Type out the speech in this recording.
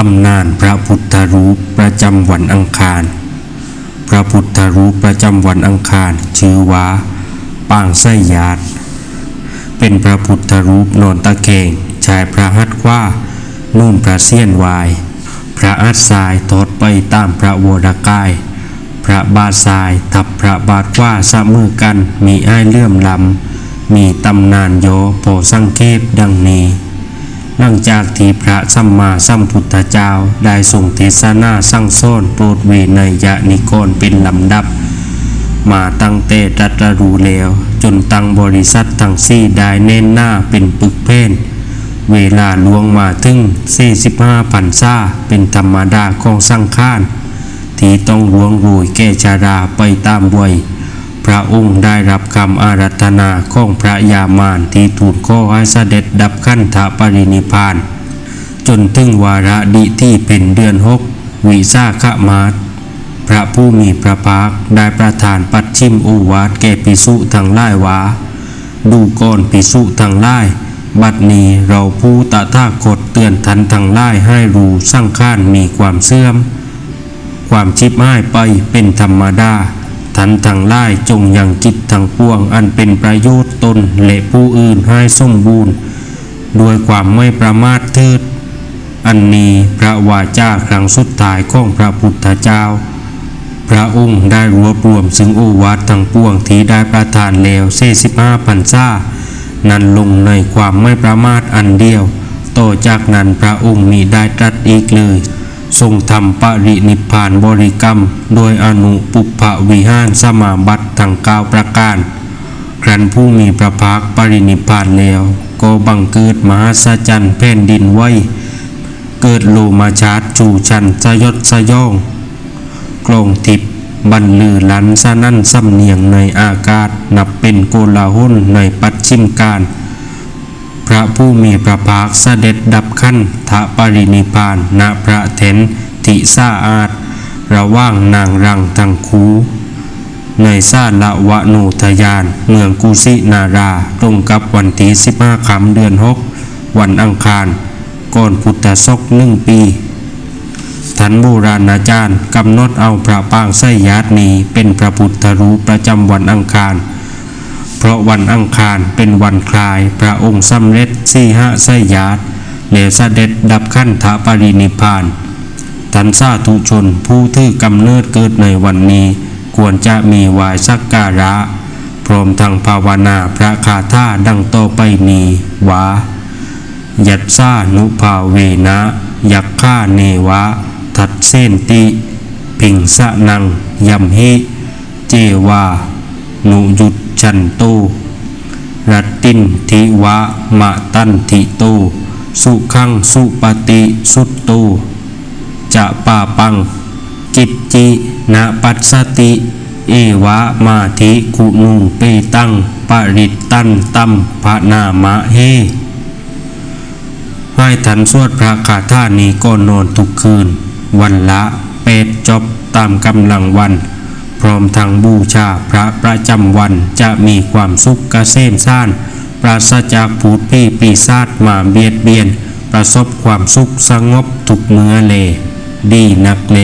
ตำนานพระพุทธรูปประจำวันอังคาร พระพุทธรูปประจำวันอังคาร ชื่อว่าปางไสยาดเป็นพระพุทธรูปนอนตะแคงชายพระหัตถ์ว่านุ่มพระเสี้ยนวาย พระอัฐสายทอดไปตามพระวรกาย พระบาททรายทับพระบาทว่าสะมือกันมีอ้ายเลื่อมลำมีตำนานโยโปสังเกตดังนี้ หลังจากที่พระสัมมาสัมพุทธเจ้าได้ทรงเทศนาสั่งสอนโปรดเวนยะนิกรเป็นลำดับ มาตั้งแต่ตรัสรู้แล้ว จนตั้งบริษัททั้งสี่ได้เน้นหน้าเป็นปึกเพนเวลาล่วงมาถึง 45พันษาเป็นธรรมดาของสังขารที่ต้องลวงโรยแก่ชาราไปตามวัย พระองค์ได้รับคำอารัธนาของพระยามานที่ทูลขอให้เสด็จดับขั้นธปรินิพาน จนถึงวาระดิที่เป็นเดือนหกวิสาขมาศพระผู้มีพระภาคได้ประทานปัดชิมอุวาทแก่ปิสุทั้งหลายว่าดูก่อนปิสุทั้งหลายบัดนี้เราผู้ตถาคตเตือนทันทั้งหลายให้รู้สังขารมีความเสื่อม ความชิบหายไปเป็นธรรมดา ทันทั้งหลายจงอยังจิตทั้งปวง อันเป็นประโยชน์ตนและผู้อื่นให้สมบูรณ์ด้วยความไม่ประมาทเถิด อันนี้พระวาจาครั้งสุดท้ายของพระพุทธเจ้า พระองค์ได้รวบรวมซึ่งโอวาททั้งปวงที่ได้ประทานแล้วเซสิบห้าพันซ่านั้นลงในความไม่ประมาทอันเดียว ต่อจากนั้นพระองค์มีได้ตรัสอีกเลย ทรงทำปรินิพานบริกรรม โดยอนุปุพพวิหารสมาบัติทั้งเก้าประการ ครั้นผู้มีพระภาคปรินิพานแล้ว ก็บังเกิดมหาสจรรย์แผ่นดินไหวเกิดโลมาชาตจูชันสยศสยองกลองทิพบรรลือลันสนั่นสำเนียงในอากาศ นับเป็นโกลาหลในปัจฉิมการ พระผู้มีพระภาคเสด็จดับขั้นทะปรินิพานณพระเถนทิสาอาจระว่างนางรังทังคู ในซาละวะโนทยาน เมืองกุสินาราตรงกับวันที่15คำเดือน6วันอังคาร ก่อนพุทธศกหนึ่งปีท่านโบราณอาจารย์กำหนดเอาพระปางไสยาดนี้เป็นพระพุทธรูปประจำวันอังคาร เพราะวันอังคารเป็นวันคลาย พระองค์สำเร็จสี่ห้าไสยาดแล้วเสด็จดับขั้นทปรินิพานท่านสาธุชนผู้ที่กำเนิดเกิดในวันนี้ ควรจะมีวายสักการะ พร้อมทางภาวนาพระคาถาดังต่อไปนี้วายัตสานุภาเวนะ ยักฆ่าเนวะ ทัดเส้นติ พิงสะนังยำหิ เจวา นุยุดชันโตรัตตินทิวะมะตันทิโต สุขังสุปฏิสุตโตจะปาปังจิตจินะปัสสติ เอวะมาธิกุนุเปตังปริตตันตัมภนามะเฮให้ทันสวดพระคาถานี้ก่อนนอนทุกคืน วันละเป็ดจบตามกำลังวัน ร้อมทั้งบูชาพระประจำวันจะมีความสุขกเกษมซ่าน ปราศจากผูดพี่ปีศาจมาเบียดเบียน ประสบความสุขสงบทุกเมื่อเล ดีนักเล